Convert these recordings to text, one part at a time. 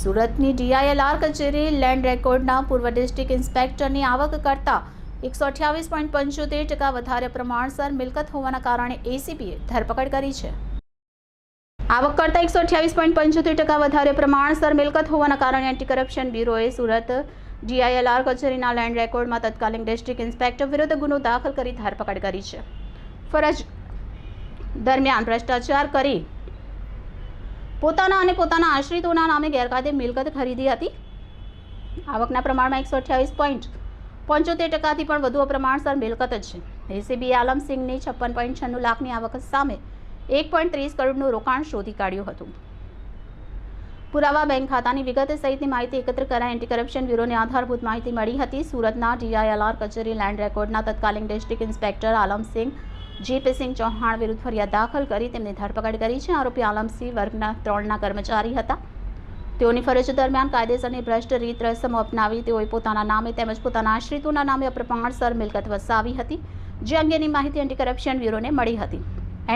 સુરતની ડીઆઈએલઆર કચેરી લેન્ડ રેકોર્ડના પૂર્વ ડિસ્ટ્રિક્ટ ઇન્સ્પેક્ટરની આવક કરતાં એકસો અઠ્યાવીસ પોઈન્ટ પંચોતેર ટકા વધારે પ્રમાણસર મિલકત હોવાના કારણે એસીબીએ ધરપકડ કરી છે. આવક કરતાં એકસો અઠ્યાવીસ પોઈન્ટ પંચોતેર ટકા વધારે પ્રમાણસર મિલકત હોવાના કારણે એન્ટી કરપ્શન બ્યુરોએ સુરત ડીઆઈએલઆર કચેરીના લેન્ડ રેકોર્ડમાં તત્કાલીન ડિસ્ટ્રિક્ટ ઇન્સ્પેક્ટર વિરુદ્ધ ગુનો દાખલ કરી ધરપકડ કરી છે. ફરજ દરમિયાન ભ્રષ્ટાચાર કરી પોતાના અને પોતાના આશ્રિતોના નામે ગેરકાયદે મિલકત ખરીદી હતી. આવકના પ્રમાણમાં એકસો અઠ્યાવીસ પોઈન્ટ પંચોતેર ટકાથી પણ વધુ પ્રમાણસર મિલકત જ છે. એસીબી આલમસિંહની છપ્પન પોઈન્ટ છન્નું લાખની આવક સામે એક પોઈન્ટ ત્રીસ કરોડનું રોકાણ શોધી કાઢ્યું હતું. પુરાવા બેંક ખાતાની વિગત સહિતની માહિતી એકત્ર કરાઈ એન્ટી કરપ્શન બ્યુરોને આધારભૂત માહિતી મળી હતી. સુરતના ડીઆઈએલઆર કચેરી લેન્ડ રેકોર્ડના તત્કાલીન district inspector Alamsinh GP Chauhan વિરુદ્ધ ફરિયાદ દાખલ કરી તેમની ધરપકડ કરી છે. આરોપી આલમસિંહ વર્ગના ત્રણના કર્મચારી હતા. તેઓની ફરજ દરમિયાન કાયદેસરની ભ્રષ્ટ રીત રસમો અપનાવી તેઓએ પોતાના નામે તેમજ પોતાના આશ્રિતોના નામે અપ્રમાણસર મિલકત વસાવી હતી, જે અંગેની માહિતી એન્ટી કરપ્શન બ્યુરોને મળી હતી.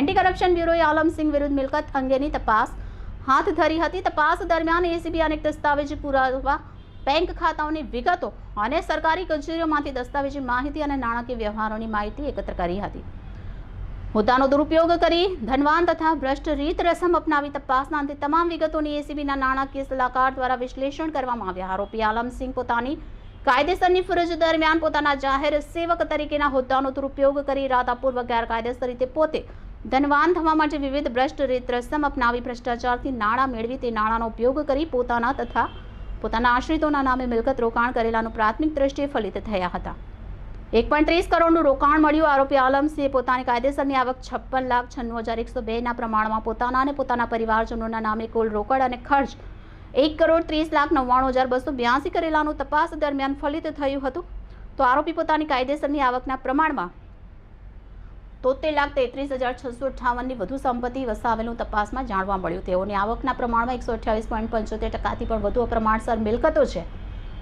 એન્ટી કરપ્શન બ્યુરોએ આલમસિંહ વિરુદ્ધ મિલકત અંગેની તપાસ હાથ ધરી હતી. તપાસ દરમિયાન એસીબી અનેક દસ્તાવેજી પુરાવા બેંક ખાતાઓની વિગતો અને સરકારી કચેરીઓમાંથી દસ્તાવેજી માહિતી અને નાણાકીય વ્યવહારોની માહિતી એકત્ર કરી હતી. હોદ્દાનો દુરુપયોગ કરી ધનવાન તથા ભ્રષ્ટ રીત રસમ અપનાવી તપાસના અંતે તમામ વિગતોની એસીબીના નાણાકીય સલાહકાર દ્વારા વિશ્લેષણ કરવામાં આવ્યા. આરોપી આલમસિંહ પોતાની કાયદેસરની ફરજ દરમિયાન પોતાના જાહેર સેવક તરીકેના હોદ્દાનો દુરુપયોગ કરી ઇરાદાપૂર્વક ગેરકાયદેસર રીતે પોતે ધનવાન થવા માટે વિવિધ ભ્રષ્ટ રીત રસમ અપનાવી ભ્રષ્ટાચારથી નાણાં મેળવી તે નાણાંનો ઉપયોગ કરી પોતાના તથા પોતાના આશ્રિતોના નામે મિલકત રોકાણ કરેલાનું પ્રાથમિક દ્રષ્ટિએ ફલિત થયા હતા. એક પોઈન્ટ ત્રીસ કરોડનું રોકાણ મળ્યું. આરોપી આલમસિંહે પોતાની કાયદેસરની આવક છપ્પન લાખ છન્નું હજાર એકસો બેના પ્રમાણમાં પોતાના અને પોતાના પરિવારજનોના નામે કુલ રોકડ અને ખર્ચ એક કરોડ ત્રીસ લાખ નવ્વાણું હજાર બસો બ્યાસી કરેલાનું તપાસ દરમિયાન ફલિત થયું હતું. તો આરોપી પોતાની કાયદેસરની આવકના પ્રમાણમાં તોતેર લાખ તેત્રીસ હજાર છસો અઠાવનની વધુ સંપત્તિ વસાવેલું તપાસમાં જાણવા મળ્યું. તેઓની આવકના પ્રમાણમાં એકસો અઠ્યાવીસ પોઈન્ટ પંચોતેર ટકાથી પણ વધુ અપ્રમાણસર મિલકતો છે.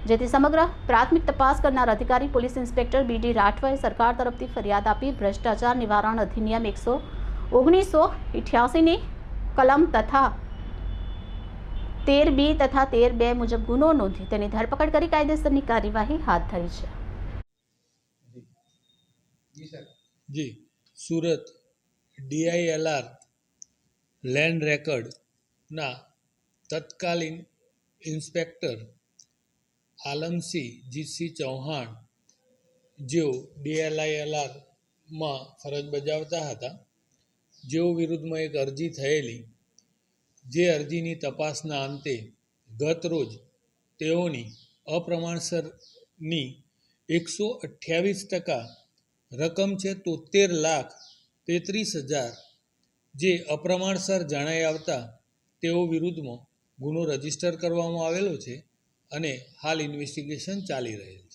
જેથી સમગ્ર પ્રાથમિક તપાસ કરનાર અધિકારી પોલીસ ઇન્સ્પેક્ટર બી ડી રાઠવાએ સરકાર તરફથી ફરિયાદ આપી ભ્રષ્ટાચાર નિવારણ અધિનિયમ એકસો ઓગણીસો ઇઠ્યાસીની કલમ તથા તેર બી તથા તેર બે મુજબ ગુનો નોંધી તેની ધરપકડ કરી કાયદેસરની કાર્યવાહી હાથ ધરી છે. જી સુરત ડીઆઈએલઆર લેન્ડ રેકર્ડના તત્કાલીન ઇન્સ્પેક્ટર આલમસિંહ જીતસિંહ ચૌહાણ જેઓ ડીએલઆઈએલઆરમાં ફરજ બજાવતા હતા, જેઓ વિરુદ્ધમાં એક અરજી થયેલી, જે અરજીની તપાસના અંતે ગત રોજ તેઓની અપ્રમાણસરની એકસો અઠ્યાવીસ ટકા રકમ છે તોતેર લાખ તેત્રીસ હજાર જે અપ્રમાણસર જણાઈ આવતા તેઓ વિરુદ્ધમાં ગુનો રજિસ્ટર કરવામાં આવેલો છે. અને હાલ ઇન્વેસ્ટિગેશન ચાલી રહેલ છે.